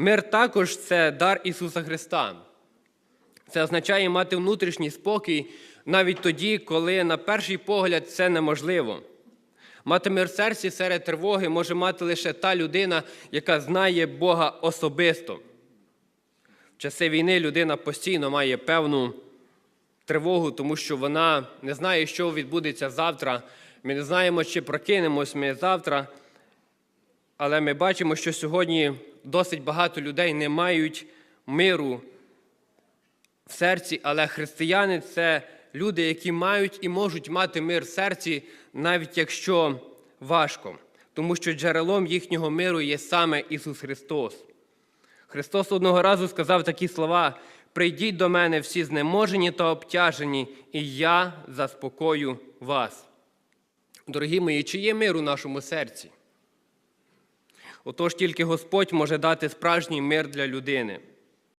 Мир також це дар Ісуса Христа. Це означає мати внутрішній спокій навіть тоді, коли на перший погляд це неможливо. Мати мир в серці серед тривоги може мати лише та людина, яка знає Бога особисто. В часи війни людина постійно має певну тривогу, тому що вона не знає, що відбудеться завтра. Ми не знаємо, чи прокинемось ми завтра. Але ми бачимо, що сьогодні досить багато людей не мають миру в серці, але християни це люди, які мають і можуть мати мир в серці, навіть якщо важко, тому що джерелом їхнього миру є саме Ісус Христос. Христос одного разу сказав такі слова: Прийдіть до мене всі знеможені та обтяжені, і я заспокою вас. Дорогі мої, чи є мир у нашому серці? Отож тільки Господь може дати справжній мир для людини.